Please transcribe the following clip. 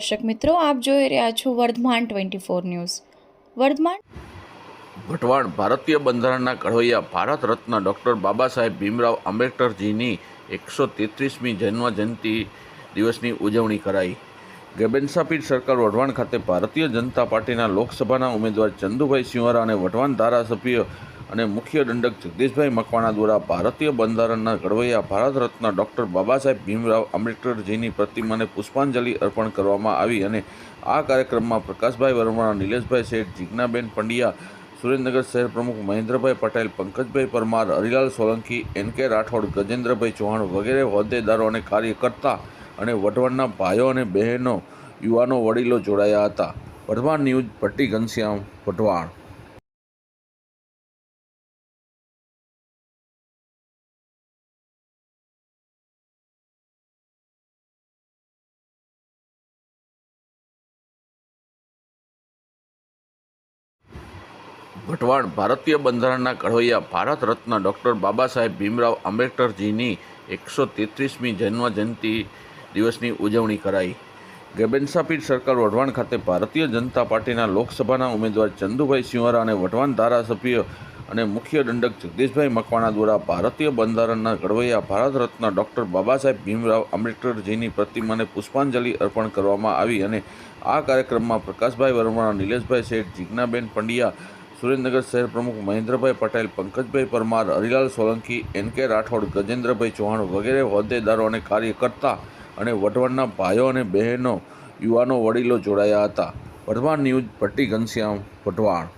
દર્શક મિત્રો, આપ જોઈ રહ્યા છો Vardhaman twenty four news. Vardhaman ભટવાણ ભારતીય બંધારણના ઘડવૈયા ભારત રત્ન ડૉક્ટર બાબા સાહેબ ભીમરાવ આંબેડકરજીની એકસો તેત્રીસમી જન્મ જયંતિ દિવસની ઉજવણી કરાઈ. ગેબેન્સાપીઠ સરકાર વઢવાણ ખાતે ભારતીય જનતા પાર્ટીના લોકસભાના ઉમેદવાર ચંદુભાઈ સિંહરા અને વઢવાણ ધારાસભ્ય અને મુખ્ય દંડક જગદીશભાઈ મકવાણા દ્વારા ભારતીય બંધારણના ઘડવૈયા ભારત રત્ન ડૉક્ટર બાબા સાહેબ ભીમરાવ આંબેડકરજીની પ્રતિમાને પુષ્પાંજલિ અર્પણ કરવામાં આવી અને આ કાર્યક્રમમાં પ્રકાશભાઈ વર્મા, નિલેશભાઈ શેઠ, જીજ્ઞાબેન પંડ્યા, સુરેન્દ્રનગર શહેર પ્રમુખ મહેન્દ્રભાઈ પટેલ, પંકજભાઈ પરમાર, હરિલાલ સોલંકી, એન કે રાઠોડ, ગજેન્દ્રભાઈ ચૌહાણ વગેરે હોદ્દેદારો અને કાર્યકર્તા અને વઢવાણના ભાઈઓ અને બહેનો, યુવાનો, વડીલો જોડાયા હતા. વઢવાણ ન્યૂઝ ભટ્ટી ઘનશ્યામ, વઢવાણ. ભટવાડ ભારતીય બંધારણના ઘડવૈયા ભારત રત્ન ડૉક્ટર બાબા સાહેબ ભીમરાવ આંબેડકરજીની એકસો તેત્રીસમી જન્મ જયંતિ દિવસની ઉજવણી કરાઈ. ગેબેન્સાપીઠ સરકાર વઢવાણ ખાતે ભારતીય જનતા પાર્ટીના લોકસભાના ઉમેદવાર ચંદુભાઈ સિંહરા અને વઢવાણ ધારાસભ્ય અને મુખ્ય દંડક જગદીશભાઈ મકવાણા દ્વારા ભારતીય બંધારણના ઘડવૈયા ભારત રત્ન ડૉક્ટર બાબા સાહેબ ભીમરાવ આંબેડકરજીની પ્રતિમાને પુષ્પાંજલિ અર્પણ કરવામાં આવી અને આ કાર્યક્રમમાં પ્રકાશભાઈ વર્મા, નિલેશભાઈ શેઠ, જીજ્ઞાબેન પંડ્યા સુરેન્દ્રનગર શહેર પ્રમુખ મહેન્દ્રભાઈ પટેલ, પંકજભાઈ પરમાર, હરિલાલ સોલંકી, એન કે રાઠોડ, ગજેન્દ્રભાઈ ચૌહાણ વગેરે હોદ્દેદારો અને કાર્યકર્તા અને વઢવાણના ભાઈઓ અને બહેનો, યુવાનો, વડીલો જોડાયા હતા. વઢવાણ ન્યૂઝ, ભટ્ટી ઘનશ્યામ, વઢવાણ.